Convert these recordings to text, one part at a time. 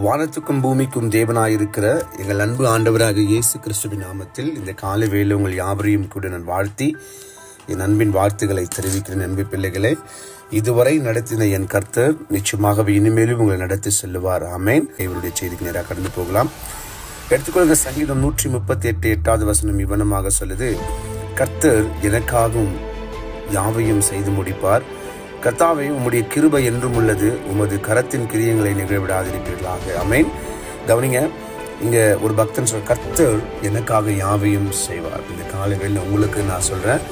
வானத்துக்கும் பூமிக்கும் தேவனாயிருக்கிற எங்கள் அன்பு ஆண்டவராக இயேசு கிறிஸ்துவின் நாமத்தில் இந்த காலை வேலை உங்கள் யாவரையும் கூட நான் வாழ்த்தி என் அன்பின் வாழ்த்துக்களை தெரிவிக்கிறேன் அன்பு பிள்ளைகளே. இதுவரை நடத்தின என் கர்த்தர் நிச்சயமாகவே இனிமேலும் உங்களை நடத்தி செல்லுவார். ஆமேன். இவருடைய செய்திக்கு நேராக கடந்து போகலாம். எடுத்துக்கொள்கிற சங்கீதம் நூற்றி முப்பத்தி எட்டு எட்டாவது வசனம் இவனமாக சொல்லுது கர்த்தர் எனக்காகவும் யாவையும் செய்து முடிப்பார். கர்த்தாவை உம்முடைய கிருபை என்றும் உள்ளது. உமது கரத்தின் கிரியங்களை நிகழ்விடாதிருப்பீர்களாக. அமேன் கவனிங்க இங்க ஒரு பக்தன் சொல் கர்த்தர் எனக்காக யாவையும் செய்வார். இந்த காலை உங்களுக்கு நான் சொல்றேன்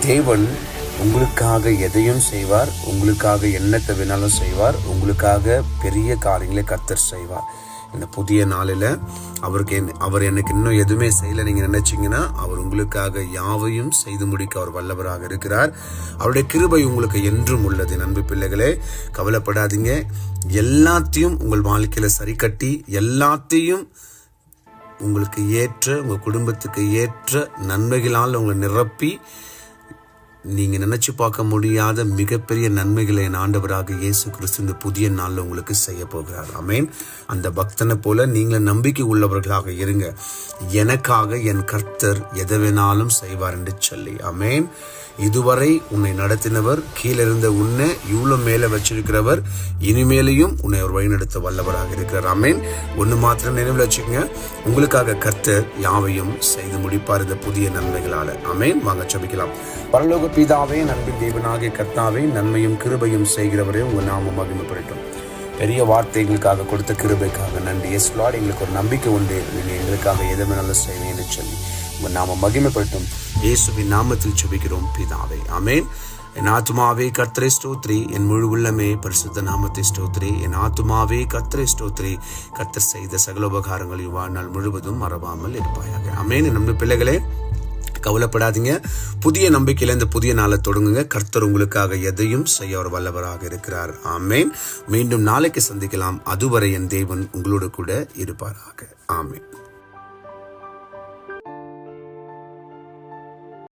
தேவன் உங்களுக்காக எதையும் செய்வார். உங்களுக்காக என்னத்தை வேணாலும் செய்வார். உங்களுக்காக பெரிய காரியங்களை கர்த்தர் செய்வார். இந்த புதிய நாளில் அவருக்கு என்- அவர் எனக்கு இன்னும் எதுவுமே செய்யலை. நீங்கள் நினைச்சீங்கன்னா அவர் உங்களுக்காக யாவையும் செய்து முடிக்க அவர் வல்லவராக இருக்கிறார். அவருடைய கிருபை உங்களுக்கு என்றும் உள்ளது. நண்பு பிள்ளைகளே கவலைப்படாதீங்க. எல்லாத்தையும் உங்கள் வாழ்க்கையில சரி கட்டி எல்லாத்தையும் உங்களுக்கு ஏற்ற உங்கள் குடும்பத்துக்கு ஏற்ற நன்மைகளால் உங்களை நிரப்பி நீங்க நினைச்சு பார்க்க முடியாத மிகப்பெரிய நன்மைகளை என் ஆண்டவராக இயேசு கிறிஸ்து இந்த புதிய நாளில் உங்களுக்கு செய்ய போகிறார். அமேன் அந்த பக்தனை போல நீங்க நம்பிக்கை உள்ளவர்களாக இருங்க. எனக்காக என் கர்த்தர் எதை வேணாலும் செய்வார் என்று சொல்லி. அமேன் இதுவரை உன்னை நடத்தினவர் கீழே இருந்த உன்னை இவ்வளோ மேலே வச்சிருக்கிறவர் இனிமேலையும் உன்னை ஒரு வழிநடத்த வல்லவராக இருக்கிறார். அமேன் ஒன்று மாத்திரம் நினைவில் வச்சுக்கோங்க. உங்களுக்காக கர்த்தர் யாவையும் செய்து முடிப்பார் இந்த புதிய நன்மைகளால். அமேன் வாங்க சபிக்கலாம் பரலோக பிதாவே நண்பின் தேவனாகிய கர்த்தாவே நன்மையும் கிருபையும் செய்கிறவரே உங்கள் நாமம் மகிமைப்படட்டும். பெரிய வார்த்தைகளுக்காக கொடுத்த கிருபைக்காக நன்றி. எஸ் லார்ட் எங்களுக்கு ஒரு நம்பிக்கை உண்டு. நீங்கள் எங்களுக்காக எது வேணாலும் செய்வேன்னு சொல்லி உங்கள் நாம மகிமைப்படட்டும். இயேசுவின் நாமத்தில் சுபிக்கிறோம் பிதாவே. அமேன் என் ஆத்துமாவே கர்த்தரை ஸ்தோத்ரி. என் முழு உள்ளமே பரிசுத்த நாமத்தை ஸ்தோத்ரி. என் ஆத்துமாவே கர்த்தரை ஸ்தோத்ரி. கர்த்தர் செய்த சகல உபகாரங்களையும் வாழ்நாள் முழுவதும் மறவாமல் இருப்பாயாக. அமேன் நம்ம பிள்ளைகளே கவலைப்படாதீங்க. புதிய நம்பிக்கையில இந்த புதிய நாளை தொடங்குங்க. கர்த்தர் உங்களுக்காக எதையும் செய்ய அவர் வல்லவராக இருக்கிறார். ஆமேன். மீண்டும் நாளைக்கு சந்திக்கலாம். அதுவரை என் தேவன் உங்களோடு கூட இருப்பாராக. ஆமேன்.